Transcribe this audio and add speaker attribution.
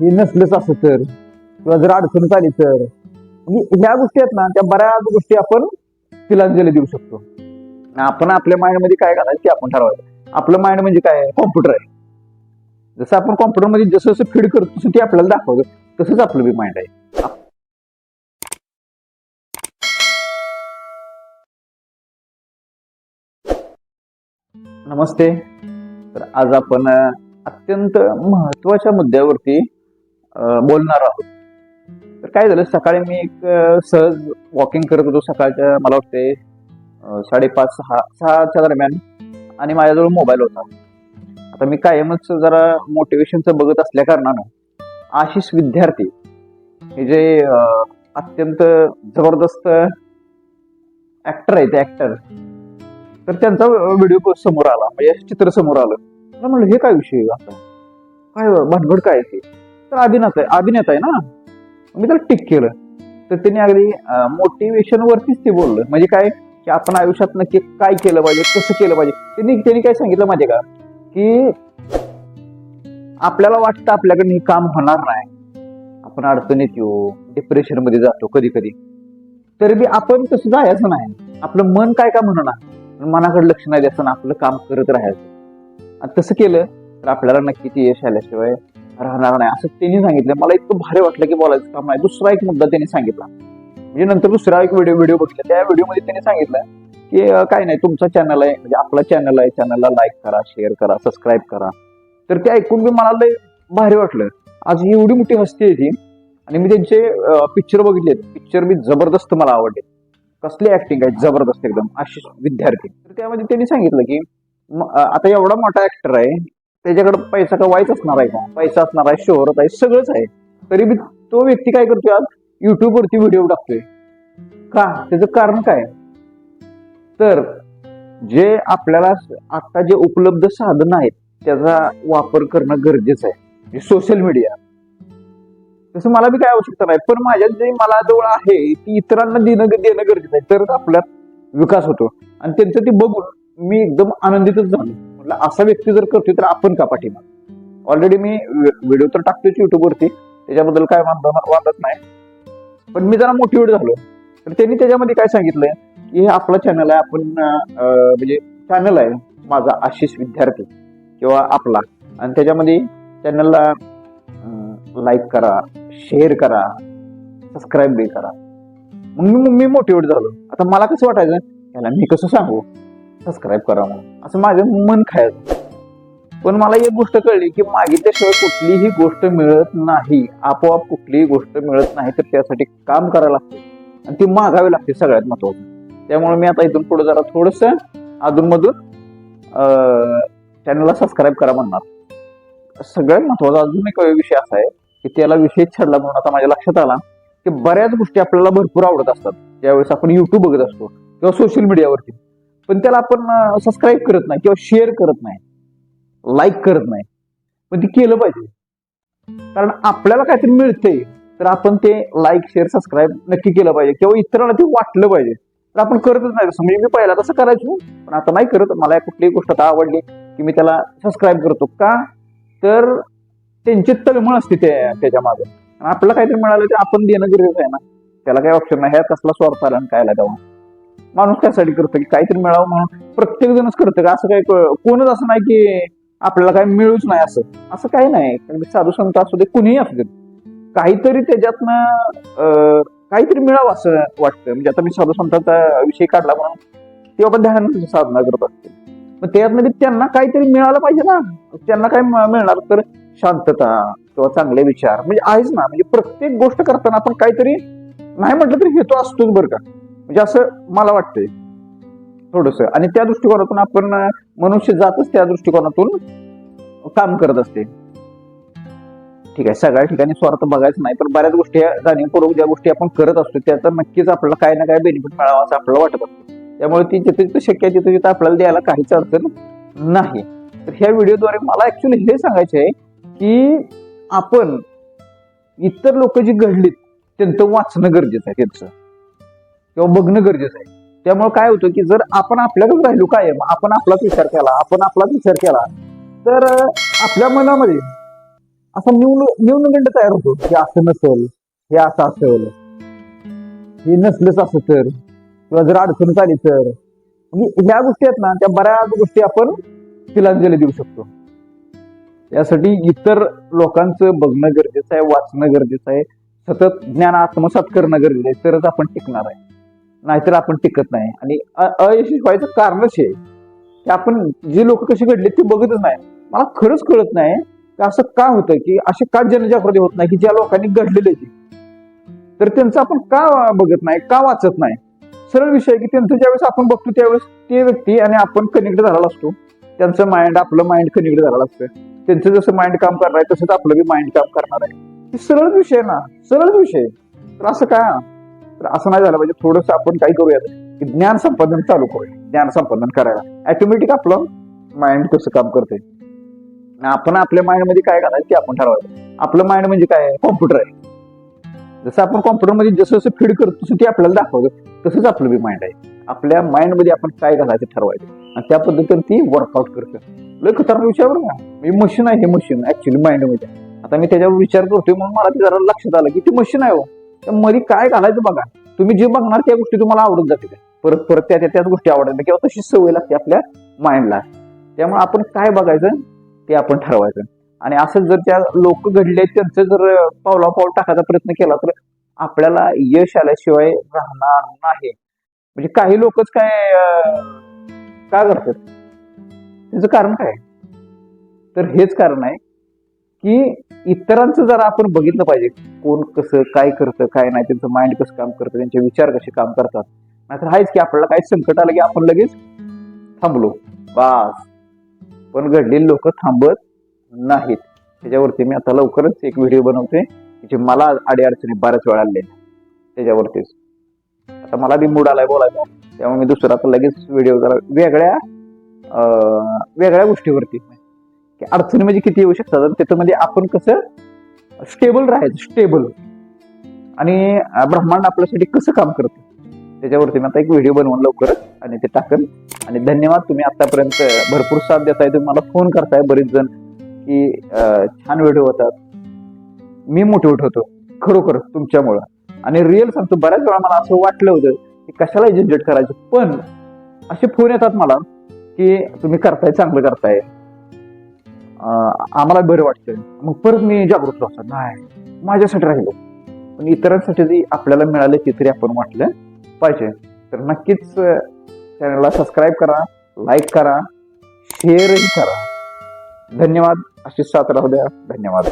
Speaker 1: हे नसलंच असं तर किंवा जर अडचण आली तर. म्हणजे ह्या गोष्टी आहेत ना त्या बऱ्याच गोष्टी आपण तिलांजली देऊ शकतो. आपण आपल्या माइंडमध्ये काय घालायचं ते आपण ठरवायचं. आपलं माइंड म्हणजे काय? कॉम्प्युटर आहे. जसं आपण कॉम्प्युटरमध्ये जसं जसं फीड करतो तसं ते आपल्याला दाखवतं. तसंच आपलं बी माइंड आहे. नमस्ते. तर आज आपण अत्यंत महत्त्वाच्या मुद्द्यावरती बोलणार आहोत. तर काय झालं सकाळी मी एक सहज वॉकिंग करत होतो सकाळच्या मला वाटते साडेपाच सहा सहाच्या दरम्यान. आणि माझ्याजवळ मोबाईल होता. आता मी कायमच जरा मोटिवेशनचं बघत असल्या कारणानं आशिष विद्यार्थी हे जे अत्यंत जबरदस्त ऍक्टर ते ऍक्टर तर त्यांचा व्हिडिओ समोर आला म्हणजे चित्र समोर आलं. मला म्हणलं हे काय विषय आता? काय भानगड काय आहे तर अभिनेता आहे अभिनेता आहे ना? मी त्याला टिक केलं. तर त्यांनी अगदी मोटिवेशन वरतीच ते बोललं. म्हणजे काय? की आपण आयुष्यात नक्की काय केलं पाहिजे कसं केलं पाहिजे? त्यांनी त्यांनी काय सांगितलं माहिती का? की आपल्याला वाटतं आपल्याकडे हे काम होणार नाही. आपण अडचणीत येऊ डिप्रेशनमध्ये जातो कधी कधी तरी बी आपण तसं जायचं नाही. आपलं मन काय का म्हणणार? मनाकडे लक्ष नाही द्यायचं ना आपलं काम करत राहायचं. आणि तसं केलं तर आपल्याला नक्की ते यश आल्याशिवाय राहणार नाही. असं त्यांनी सांगितलं. मला इतकं भारी वाटलं की बोलायचं काम नाही. दुसरा एक मुद्दा त्यांनी सांगितला. म्हणजे नंतर दुसरा एक व्हिडिओ व्हिडिओ बघितला. त्या व्हिडिओमध्ये त्यांनी सांगितलं की काय नाही तुमचा चॅनल आहे. म्हणजे आपला चॅनल आहे. चॅनलला लाईक करा शेअर करा सबस्क्राईब करा. तर ते ऐकून मी मला लय भारी वाटलं. आज ही एवढी मोठी हस्ती आहे ती. आणि मी त्यांचे पिक्चर बघितले पिक्चर मी जबरदस्त मला आवडले कसली ऍक्टिंग आहे. जबरदस्त एकदम. आशिष विद्यार्थी. तर त्यामध्ये त्यांनी सांगितलं की आता एवढा मोठा ऍक्टर आहे. त्याच्याकडे पैसा कवायच असणार आहे का? पैसा असणार आहे शोहरत आहे सगळंच आहे. तरी बी तो व्यक्ती काय करतोय आज? युट्यूबवरती व्हिडिओ टाकतोय. का? त्याचं कारण काय? तर जे आपल्याला आता जे उपलब्ध साधन आहेत त्याचा वापर करणं गरजेचं आहे. सोशल मीडिया तसं मला बी काय आवश्यकता नाही. पण माझ्या जे मला जवळ आहे ती इतरांना देणं देणं गरजेचं आहे. तरच आपल्यात विकास होतो. आणि त्यांचं ते बघून मी एकदम आनंदितच झालो. तर असा व्यक्ती जर करतोय तर आपण का पाठिंबा? ऑलरेडी मी व्हिडिओ तर टाकतोच युट्यूबवरती त्याच्याबद्दल काय वाद वादत नाही. पण मी जरा मोटिवेट झालो. तर त्यांनी त्याच्यामध्ये काय सांगितलंय? की हे आपलं चॅनल आहे. आपण म्हणजे चॅनल आहे माझा आशिष विद्यार्थी किंवा आपला. आणि त्याच्यामध्ये चॅनलला लाईक करा शेअर करा सबस्क्राईब बी करा. मग मी मी मोटिवेट झालो. आता मला कसं वाटायचं? याला मी कसं सांगू? सबस्क्राईब करा म्हणून. असं माझं मन खायचं. पण मला एक गोष्ट कळली की मागितल्याशिवाय कुठलीही गोष्ट मिळत नाही. आपोआप कुठलीही गोष्ट मिळत नाही तर त्यासाठी काम करावं लागते. आणि ती मागावी लागते सगळ्यात महत्वाचं त्यामुळे मी आता इथून पुढे जरा थोडस अधूनमधून चॅनलला सबस्क्राईब करा म्हणणार. सगळ्यात महत्त्वाचा अजून एक विषय असा आहे की त्याला विषय छडला म्हणून आता माझ्या लक्षात आला की बऱ्याच गोष्टी आपल्याला भरपूर आवडत असतात. त्यावेळेस आपण युट्यूब बघत असतो किंवा सोशल मीडियावरती पण त्याला आपण सबस्क्राईब करत नाही किंवा शेअर करत नाही. लाईक करत नाही. पण ते केलं पाहिजे. कारण आपल्याला काहीतरी मिळतंय. तर आपण ते लाईक शेअर सबस्क्राईब नक्की केलं पाहिजे. किंवा इतरांना ते वाटलं पाहिजे. तर आपण करतच नाही. तसं म्हणजे मी पहिला तसं करायचो. पण आता नाही करत. मला कुठलीही गोष्ट आता आवडली की मी त्याला सबस्क्राईब करतो. का? तर त्यांची तळमळ असते त्याच्यामागे. आणि आपल्याला काहीतरी मिळालं ते आपण देणं गरजेचं आहे ना. त्याला काही ऑप्शन नाही. ह्या कसला स्वार्थ आला आणि काय तेव्हा. माणूस कशासाठी करतो की काहीतरी मिळावं म्हणून प्रत्येक जणच करतं का? असं काही कोणच असं नाही की आपल्याला काही मिळूच नाही असं. असं काही नाही. अगदी साधू संत असू दे कुणीही असू दे. काहीतरी त्याच्यातनं अं, काहीतरी मिळावं असं वाटतं. म्हणजे आता मी साधू संतांचा विषय काढला म्हणून ते बाबा ध्यान साधना करत असते. मग त्यातमध्ये त्यांना काहीतरी मिळालं पाहिजे ना. त्यांना काय मिळणार तर शांतता किंवा चांगले विचार. म्हणजे आहेच ना. म्हणजे प्रत्येक गोष्ट करताना आपण काहीतरी नाही म्हटलं तरी हेतू असतोच बरं का. म्हणजे असं मला वाटतंय. थोडस. आणि त्या दृष्टिकोनातून आपण मनुष्य जातच त्या दृष्टिकोनातून काम करत असते. ठीक आहे. सगळ्या ठिकाणी स्वार्थ बघायचं नाही पण बऱ्याच गोष्टी जाणीवपूर्वक ज्या गोष्टी आपण करत असतो त्याचा नक्कीच आपल्याला काही ना काही बेनिफिट मिळावा असं आपल्याला वाटत असतं. त्यामुळे ती जिथे जिथे शक्य आहे तिथे तिथे आपल्याला द्यायला काहीच अडचण नाही. तर ह्या व्हिडिओद्वारे मला ऍक्च्युली हे सांगायचे आहे की आपण इतर लोक जी घडलीत त्यांचं वाचणं गरजेचं आहे त्यांचं. किंवा बघणं गरजेचं आहे. त्यामुळे काय होतं की जर आपण आपल्याकडे राहिलो कायम आपण आपलाच विचार केला आपण आपलाच विचार केला तर आपल्या मनामध्ये असा न्यून न्यूनगंड तयार होतो की असं नसेल हे असं असेल हे नसलंच असं तर किंवा जर अडचण आली तर. म्हणजे ह्या गोष्टी आहेत ना त्या बऱ्याच गोष्टी आपण तिलांजली देऊ शकतो. यासाठी इतर लोकांचं बघणं गरजेचं आहे वाचणं गरजेचं आहे सतत ज्ञान आत्मसात करणं गरजेचं आहे तरच आपण टिकणार आहे. नाहीतर आपण टिकत नाही. आणि अयशस्वी व्हायचं कारणच हे आहे की आपण जी लोक कशी घडली ते बघतच नाही. मला खरंच कळत नाही की असं का होतं की अशी का जनजागृती होत नाही की ज्या लोकांनी घडलेले ते. तर त्यांचं आपण का बघत नाही का वाचत नाही? सरळ विषय आहे की त्यांचं ज्यावेळेस आपण बघतो त्यावेळेस ते व्यक्ती आणि आपण कनेक्ट झालेला असतो. त्यांचं माइंड आपलं माइंड कनेक्ट झालेलं असतं. त्यांचं जसं माइंड काम करणार आहे तसंच आपलं बी माइंड काम करणार आहे. हे सरळ विषय आहे ना सरळ विषय तर असं काय तर असं नाही झालं पाहिजे. थोडस आपण काय करूयात की ज्ञान संपादन चालू करूया ज्ञान संपादन करायला. ऑटोमॅटिक आपलं माइंड कसं काम करते आपण आपल्या माइंडमध्ये काय घालायचं ते आपण ठरवायचं. आपलं माइंड म्हणजे काय? कॉम्प्युटर आहे. जसं आपण कॉम्प्युटरमध्ये जसं जसं फीड करतो तसं ते आपल्याला दाखवतो. तसंच आपलं बी माइंड आहे. आपल्या माइंडमध्ये आपण काय घालायचं ठरवायचं. आणि त्या पद्धतीने ती वर्कआउट करतो लय खतरनाक विचार बरं का. मी मशीन आहे हे मशीन ऍक्च्युली माइंडमध्ये. आता मी त्याच्यावर विचार करतोय म्हणून मला ते जरा लक्षात आलं की ती मशीन आहे हो. मध्ये काय घालायचं बघा. तुम्ही जे बघणार त्या गोष्टी तुम्हाला आवडत जातील. परत परत त्या त्या- त्याच गोष्टी आवडत किंवा तशी सवय लागते आपल्या माइंडला त्यामुळे आपण काय बघायचं? ते आपण ठरवायचं. आणि असं जर त्या लोक घडले त्यांचं जर पावलापाऊल टाकायचा प्रयत्न केला तर आपल्याला यश आल्याशिवाय राहणार नाही. म्हणजे काही लोकच काय का करतात? त्याचं कारण काय? तर हेच कारण आहे की इतरांचं जरा आपण बघितलं पाहिजे. कोण कसं काय करतं काय नाही त्यांचं माइंड कसं काम करतं त्यांचे विचार कसे काम करतात. नाहीतर आहेच की आपल्याला काही संकट आलं की आपण लगेच थांबलो. बास. पण घडलेली लोक थांबत नाहीत. त्याच्यावरती मी आता लवकरच एक व्हिडिओ बनवते जे मला अडीअडचणी बऱ्याच वेळा आले त्याच्यावरतीच. आता मला बी मूड आलाय बोलायचा. त्यामुळे मी दुसरा आता लगेच व्हिडिओ जरा वेगळ्या अं, वेगळ्या गोष्टीवरती. अडचणी म्हणजे किती येऊ शकतात. त्याच्यामध्ये म्हणजे आपण कसं स्टेबल राहायचं स्टेबल आणि ब्रह्मांड आपल्यासाठी कसं काम करतं? त्याच्यावरती मी आता एक व्हिडिओ बनवून लवकरच आणि ते टाकन. आणि धन्यवाद तुम्ही आतापर्यंत भरपूर साथ देताय. तुम्ही मला फोन करताय बरेच जण की छान व्हिडिओ होतात. मी मोटिवेट होतो खरोखर तुमच्यामुळं. आणि रिअल सांगतो बऱ्याच वेळा मला असं वाटलं होतं की कशाला जनरेट करायचं. पण असे फोन येतात मला की तुम्ही करताय चांगलं करताय. आम्हाला बरं वाटतं मग परत मी जागृत राहतो नाही माझ्यासाठी राहिलो. पण इतरांसाठी जे आपल्याला मिळालं ते तरी आपण वाटलं पाहिजे. तर नक्कीच चॅनलला सबस्क्राईब करा लाईक करा शेअरही करा. धन्यवाद. अशीच साथ राहू द्या. धन्यवाद.